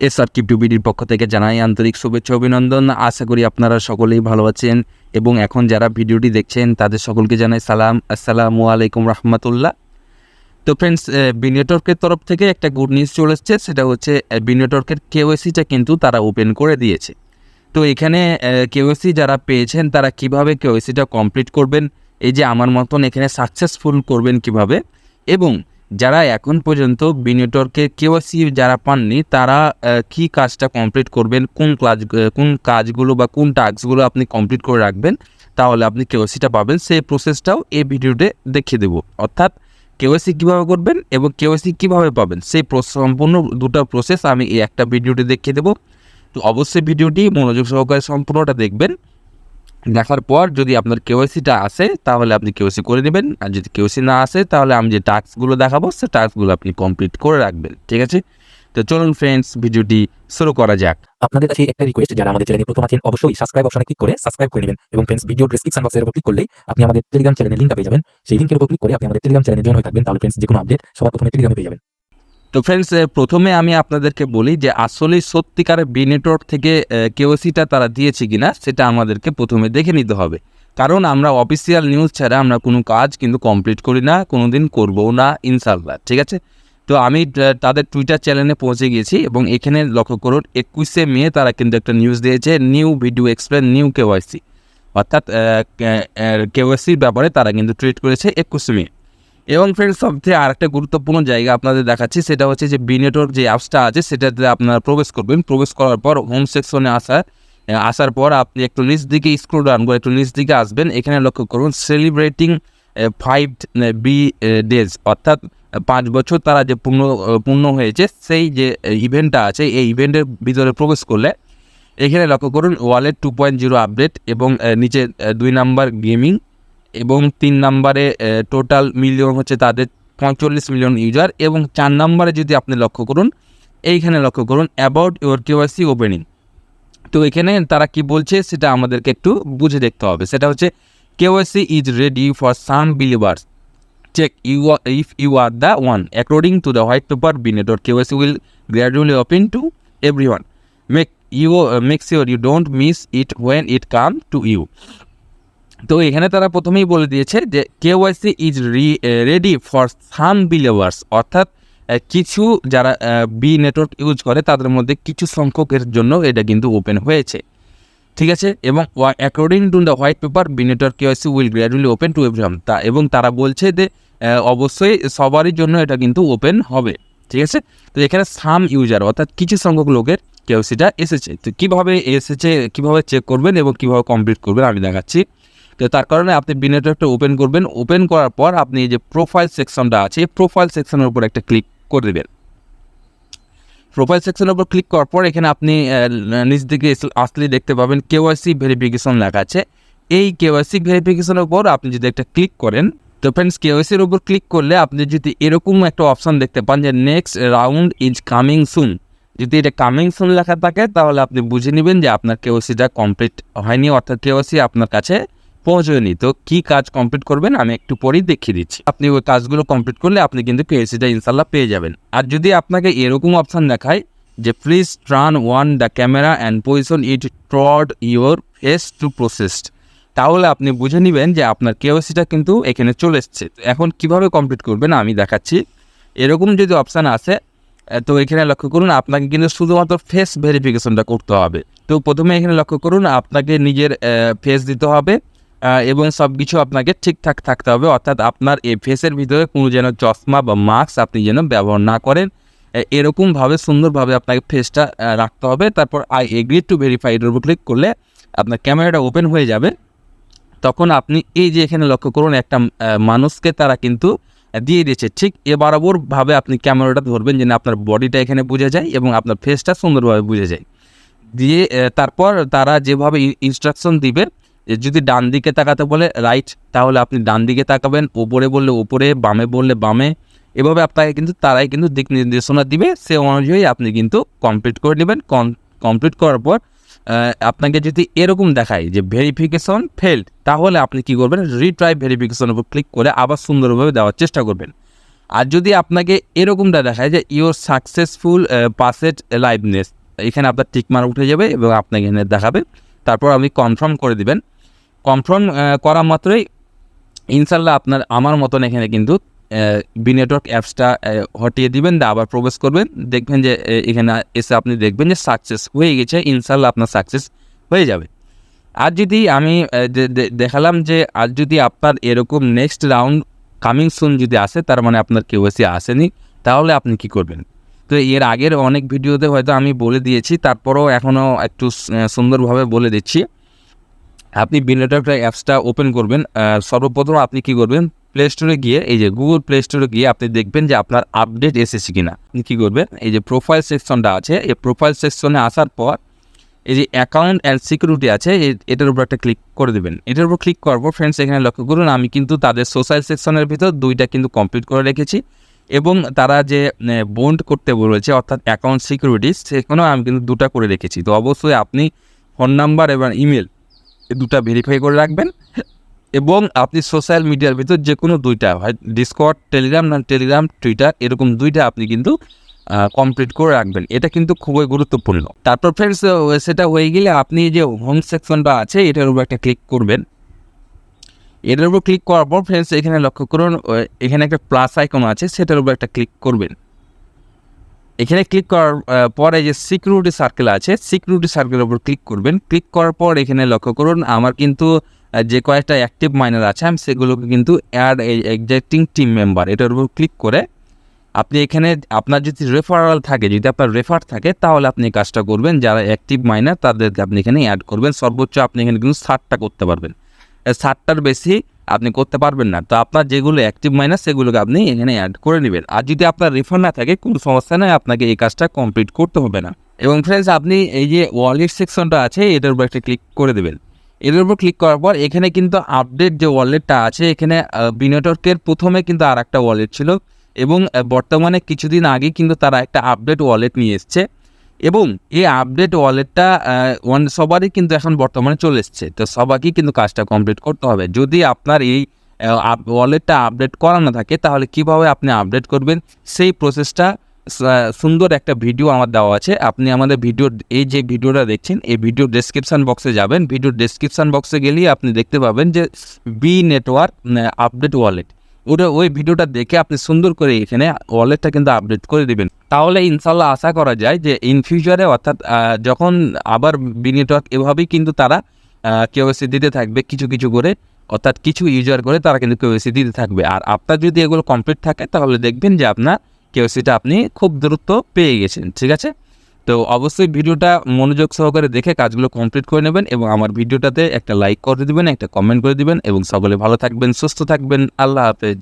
S আর কিপটুবিডির পক্ষ থেকে জানাই আন্তরিক শুভেচ্ছা অভিনন্দন। আশা করি আপনারা সকলেই ভালো আছেন এবং এখন যারা ভিডিওটি দেখছেন, তাদের সকলকে জানাই সালাম। আসসালামু আলাইকুম রহমতুল্লাহ। তো ফ্রেন্ডস বিনেটর্কের তরফ থেকে একটা গুড নিউজ চলে এসছে, সেটা হচ্ছে বিনেটর্কের কেওএসিটা কিন্তু তারা ওপেন করে দিয়েছে। তো এখানে কেওএসি যারা পেয়েছেন, তারা কীভাবে কেওএসিটা কমপ্লিট করবেন? এই যে আমার মতন এখানে সাকসেসফুল করবেন কীভাবে? এবং যারা এখন পর্যন্ত বিনেটরকে কেওয়াসি যারা পাননি, তারা কি কাজটা কমপ্লিট করবেন, কোন কাজ কোন কাজগুলো বা কোন টাস্কগুলো আপনি কমপ্লিট করে রাখবেন, তাহলে আপনি কেওয়াসিটা পাবেন। সেই প্রসেসটাও এই ভিডিওতে দেখিয়ে দেবো। অর্থাৎ কেওয়াসি কীভাবে করবেন এবং কেওয়াসি কীভাবে পাবেন, সেই সম্পূর্ণ দুটো প্রসেস আমি এই একটা ভিডিওটি দেখিয়ে দেবো। তো অবশ্যই ভিডিওটি মনোযোগ সহকারে সম্পূর্ণটা দেখবেন। দেখার পর যদি আপনার কেওয়াইসিটা আসে তাহলে আপনি কেওয়াইসি করে নেবেন। আর যদি কেওয়াইসি না আসে তাহলে আমি যে টাস্কগুলো দেখাবো, সে টাস্কগুলো আপনি কমপ্লিট করে রাখবেন, ঠিক আছে? তো চলুন ফ্রেন্ডস ভিডিওটি শুরু করা যাক। আপনাদের কাছে একটা রিকোয়েস্ট যারা আমাদের চ্যানেলে প্রথম আছেন, অবশ্যই সাবস্ক্রাইব অপশনে ক্লিক করে সাবস্ক্রাইব করে নেবেন। এবং ফ্রেন্ডস ভিডিও ডেসক্রিপশন বক্সের উপর ক্লিক করলেই আপনি আমাদের টেলিগ্রাম চ্যানেলের লিঙ্কটা পেয়ে যাবেন। সেই লিঙ্কের উপর ক্লিক করে আপনি আমাদের টেলিগ্রাম চ্যানেলে জয়েন হয়ে থাকবেন। তাহলে ফ্রেন্ডস যে কোনো আপডেট সবার প্রথমে টেলিগ্রামে পেয়ে যাবেন। তো ফ্রেন্ডস প্রথমে আমি আপনাদেরকে বলি যে সত্যিকারের বি নেটওয়ার্ক থেকে কেওসিটা তারা দিয়েছে কিনা সেটা আমাদেরকে প্রথমে দেখে নিতে হবে। কারণ আমরা অফিসিয়াল নিউজ ছাড়া আমরা কোনো কাজ কিন্তু কমপ্লিট করি না কোনো দিন করবও না ইনশাল্লাহ ঠিক আছে? তো আমি তাদের টুইটার চ্যানেলে পৌঁছে গিয়েছি এবং এখানে লক্ষ্য করুন একুশে মে তারা কিন্তু একটা নিউজ দিয়েছে new video explain new KYC অর্থাৎ কেওয়াইসির ব্যাপারে তারা কিন্তু টুইট করেছে একুশে মে। এবং ফ্রেন্ডস সবথেকে আর একটা গুরুত্বপূর্ণ জায়গা আপনাদের দেখাচ্ছি, সেটা হচ্ছে যে বি নেটওয়ার্ক যে অ্যাপসটা আছে, সেটাতে আপনারা প্রবেশ করবেন। প্রবেশ করার পর হোম সেকশনে আসা আসার পর আপনি একটু নিচ দিকে স্ক্রল ডাউন করে একটু নিচ দিকে আসবেন। এখানে লক্ষ্য করুন সেলিব্রেটিং ফাইভ বি ডেজ অর্থাৎ পাঁচ বছর তারা যে পূর্ণ পূর্ণ হয়েছে, সেই যে ইভেন্টটা আছে, এই ইভেন্টের ভিতরে প্রবেশ করলে এখানে লক্ষ্য করুন wallet two point zero update এবং নিচে দুই নাম্বার গেমিং এবং তিন নাম্বারে টোটাল মিলিয়ন হচ্ছে তাদের পঁয়তাল্লিশ মিলিয়ন ইউজার এবং চার নাম্বারে যদি আপনি লক্ষ্য করুন এইখানে লক্ষ্য করুন অ্যাবাউট ইউর কেওয়াইসি ওপেনিং তো এখানে তারা কি বলছে সেটা আমাদেরকে একটু বুঝে দেখতে হবে। সেটা হচ্ছে KYC is ready for some believers check you are, if you are the one. According to the white paper b network KYC will gradually open to everyone. Make you uh, make sure you don't miss it when it come to you. তো এখানে তারা প্রথমেই বলে দিয়েছে যে KYC is re ready for some believers অর্থাৎ কিছু যারা বি নেটওয়ার্ক ইউজ করে, তাদের মধ্যে কিছু সংখ্যকের জন্য এটা কিন্তু ওপেন হয়েছে। ঠিক আছে? এবং according to the white paper Bee network KYC will gradually open to everyone তা, এবং তারা বলছে যে অবশ্যই সবারই জন্য এটা কিন্তু ওপেন হবে। ঠিক আছে? তো এখানে সাম ইউজার অর্থাৎ কিছু সংখ্যক লোকের কেওসিটা এসেছে। তো কীভাবে এসেছে, কীভাবে চেক করবেন এবং কীভাবে কমপ্লিট করবেন আমি দেখাচ্ছি। তো তার কারণে আপনি বি নেটওয়ার্কটা ওপেন করবেন। ওপেন করার পর আপনি যে প্রোফাইল সেকশনটা আছে এই প্রোফাইল সেকশনের উপর একটা ক্লিক করে দেবেন। প্রোফাইল সেকশনের উপর ক্লিক করার পর এখানে আপনি নিচ দিকে আসলে দেখতে পাবেন কেওয়াইসি ভেরিফিকেশন লেখা আছে। এই কেওয়াইসি ভেরিফিকেশনের উপর আপনি যদি একটা ক্লিক করেন, তো ফ্রেন্ডস কেওয়াইসির উপর ক্লিক করলে আপনি যদি এরকম একটা অপশন দেখতে পান যে next round is coming soon যদি এটা কামিং সুন লেখা থাকে, তাহলে আপনি বুঝে নেবেন যে আপনার কেওয়াইসিটা কমপ্লিট হয়নি। অর্থাৎ কেওয়াইসি আপনার কাছে পৌঁছয়নি তো কি কাজ কমপ্লিট করবেন আমি একটু পরেই দেখিয়ে দিচ্ছি। আপনি ওই কাজগুলো কমপ্লিট করলে আপনি কিন্তু কেওয়াইসিটা ইনশাল্লাহ পেয়ে যাবেন। আর যদি আপনাকে এরকম অপশান দেখায় যে please turn on the camera and position it toward your face to proceed তাহলে আপনি বুঝে নেবেন যে আপনার কেওয়াইসিটা কিন্তু এখানে চলে এসছে। এখন কীভাবে কমপ্লিট করবেন আমি দেখাচ্ছি। এরকম যদি অপশান আসে তো এখানে লক্ষ্য করুন আপনাকে কিন্তু শুধুমাত্র ফেস ভেরিফিকেশনটা করতে হবে। তো প্রথমে এখানে লক্ষ্য করুন আপনাকে নিজের ফেস দিতে হবে। এবং সব কিছু আপনাকে ঠিকঠাক থাকতে হবে। অর্থাৎ আপনার এই ফেসের ভিতরে কোনো যেন চশমা বা মাস্ক আপনি যেন ব্যবহার না করেন। এরকমভাবে, সুন্দরভাবে আপনাকে ফেসটা রাখতে হবে। তারপর আই এগ্রি টু ভেরিফাইডের উপর ক্লিক করলে আপনার ক্যামেরাটা ওপেন হয়ে যাবে। তখন আপনি এই যে এখানে লক্ষ্য করুন, একটা মানুষকে তারা কিন্তু দিয়ে দিয়েছে। ঠিক এ বরাবরভাবে আপনি ক্যামেরাটা ধরবেন যেন আপনার বডিটা এখানে বুঝে যায় এবং আপনার ফেসটা সুন্দরভাবে বুঝে যায়। দিয়ে তারপর তারা যেভাবে ইনস্ট্রাকশন দিবে যদি ডান দিকে তাকাতে বলে, রাইট, তাহলে আপনি ডান দিকে তাকাবেন, ওপরে বললে ওপরে, বামে বললে বামে। এভাবে আপনাকে কিন্তু, তারাই কিন্তু দিক নির্দেশনা দিবে, সে অনুযায়ী আপনি কিন্তু কমপ্লিট করে নেবেন। কমপ্লিট করার পর আপনাকে যদি এরকম দেখায় যে ভেরিফিকেশন ফেলড তাহলে আপনি কি করবেন? রিট্রাই ভেরিফিকেশনের উপর ক্লিক করে আবার সুন্দরভাবে দেওয়ার চেষ্টা করবেন। আর যদি আপনাকে এরকমটা দেখায় যে ইওর সাকসেসফুল পাসেট লাইভনেস এখানে আপনার টিকমার উঠে যাবে এবং আপনাকে এখানে দেখাবে। তারপর আপনি কনফার্ম করে দিবেন। কনফার্ম করা মাত্রই ইনশাল্লাহ আপনার আমার মতন এখানে কিন্তু বি নেটওয়ার্ক অ্যাপসটা হটিয়ে দিবেন, দিয়ে আবার প্রবেশ করবেন, দেখবেন যে এখানে এসে আপনি দেখবেন যে সাকসেস হয়ে গেছে, ইনশাল্লাহ আপনার সাকসেস হয়ে যাবে। আর যদি আমি দে- দে- দেখালাম যে, আর যদি আপনার এরকম নেক্সট রাউন্ড কামিং সুন যদি আসে, তার মানে আপনার কেওয়াইসি আসেনি, তাহলে আপনি কি করবেন? তো এর আগের অনেক ভিডিওতে হয়তো আমি বলে দিয়েছি, তারপরেও এখনও একটু সুন্দরভাবে বলে দিচ্ছি। আপনি বিনেটক অ্যাপসটা ওপেন করবেন সর্বপ্রথম আপনি কি করবেন? প্লে স্টোরে গিয়ে এই যে গুগল প্লে স্টোরে গিয়ে আপনি দেখবেন যে আপনার আপডেট এসেছে কিনা। আপনি কী করবেন? এই যে প্রোফাইল সেকশনটা আছে, এই প্রোফাইল সেকশনে আসার পর এই যে অ্যাকাউন্ট অ্যান্ড সিকিউরিটি আছে এটার উপর একটা ক্লিক করে দেবেন। এটার উপর ক্লিক করার পর ফ্রেন্ডস এখানে লক্ষ্য করুন, আমি কিন্তু তাদের সোশ্যাল সেকশনের ভিতর দুইটা কিন্তু কমপ্লিট করে রেখেছি। এবং তারা যে বন্ড করতে বলেছে, অর্থাৎ অ্যাকাউন্ট সিকিউরিটি সেখানেও আমি কিন্তু দুটা করে রেখেছি। তো অবশ্যই আপনি ফোন নাম্বার এবং ইমেল দুটা ভেরিফাই করে রাখবেন। এবং আপনি সোশ্যাল মিডিয়ার ভিতর যে কোনো দুইটা, হয় ডিসকর্ড টেলিগ্রাম না টেলিগ্রাম টুইটার এরকম দুইটা আপনি কিন্তু কমপ্লিট করে রাখবেন। এটা কিন্তু খুবই গুরুত্বপূর্ণ। তারপর ফ্রেন্ডস সেটা হয়ে গেলে আপনি যে হোম সেকশনটা আছে, এটার উপর একটা ক্লিক করবেন। এটার উপর ক্লিক করার পর ফ্রেন্ডস এখানে লক্ষ্য করুন এখানে একটা প্লাস আইকন আছে, সেটার উপর একটা ক্লিক করবেন। এখানে ক্লিক করার পরে যে সিকিউরিটি সার্কেল আছে সিকিউরিটি সার্কেলের উপর ক্লিক করবেন। ক্লিক করার পর এখানে লক্ষ্য করুন, আমার কিন্তু যে কয়েকটা অ্যাক্টিভ মাইনার আছে, আমি সেগুলোকে কিন্তু অ্যাড এক্সাক্টিং টিম মেম্বার এটার উপর ক্লিক করে আপনি এখানে আপনার যদি রেফারাল থাকে, যদি আপনার রেফার থাকে, তাহলে আপনি কাজটা করবেন। যারা অ্যাক্টিভ মাইনার তাদেরকে আপনি এখানে অ্যাড করবেন। সর্বোচ্চ আপনি এখানে কিন্তু ষাটটা করতে পারবেন। ষাটটার বেশি আপনি করতে পারবেন না। তো আপনার যেগুলো অ্যাক্টিভ মাইনাস সেগুলোকে আপনি এখানে অ্যাড করে নেবেন। আর যদি আপনার রেফার না থাকে, কোনো সমস্যা নেই, আপনাকে এই কাজটা কমপ্লিট করতে হবে না। এবং ফ্রেন্ডস আপনি এই যে ওয়ালেট সেকশনটা আছে, এটার উপর একটা ক্লিক করে দেবেন। এটার উপর ক্লিক করার পর, এখানে কিন্তু আপডেট যে ওয়ালেটটা আছে, এখানে বিনেটওয়ার্কের প্রথমে কিন্তু আর একটা ওয়ালেট ছিল। এবং বর্তমানে কিছুদিন আগে কিন্তু তারা একটা আপডেট ওয়ালেট নিয়ে এসছে। এবং এই আপডেট ওয়ালেটটা ওয়ান সবারই কিন্তু এখন বর্তমানে চলে এসছে। তো সবাইকেই কিন্তু কাজটা কমপ্লিট করতে হবে। যদি আপনার এই ওয়ালেটটা আপডেট করা না থাকে, তাহলে কীভাবে আপনি আপডেট করবেন? সেই প্রসেসটা সুন্দর একটা ভিডিও আমার দেওয়া আছে। আপনি আমাদের ভিডিও এই যে ভিডিওটা দেখছেন, এই ভিডিও ডেসক্রিপশান বক্সে যাবেন। ভিডিও ডেসক্রিপশান বক্সে গেলেই আপনি দেখতে পাবেন যে বি নেটওয়ার্ক আপডেট ওয়ালেট ওটা ওই ভিডিওটা দেখে আপনি সুন্দর করে এখানে ওয়ালেটটা কিন্তু আপডেট করে দিবেন। তাহলে ইনশাল্লাহ আশা করা যায় যে ইন ফিউচারে অর্থাৎ যখন আবার বি নেটওয়ার্ক এভাবেই কিন্তু তারা কেওয়াইসি দিতে থাকবে কিছু কিছু করে, অর্থাৎ কিছু ইউজার করে তারা কিন্তু কেওয়াইসি দিতে থাকবে। আর আপনার যদি এগুলো কমপ্লিট থাকে তাহলে দেখবেন যে আপনার কেওয়াইসিটা আপনি খুব দ্রুত পেয়ে গেছেন, ঠিক আছে? তো অবশ্যই ভিডিওটা মনোযোগ সহকারে দেখে কাজগুলো কমপ্লিট করে নেবেন এবং আমার ভিডিওটাতে একটা লাইক করে দিবেন, একটা কমেন্ট করে দিবেন এবং সকলে ভালো থাকবেন, সুস্থ থাকবেন। আল্লাহ হাফেজ।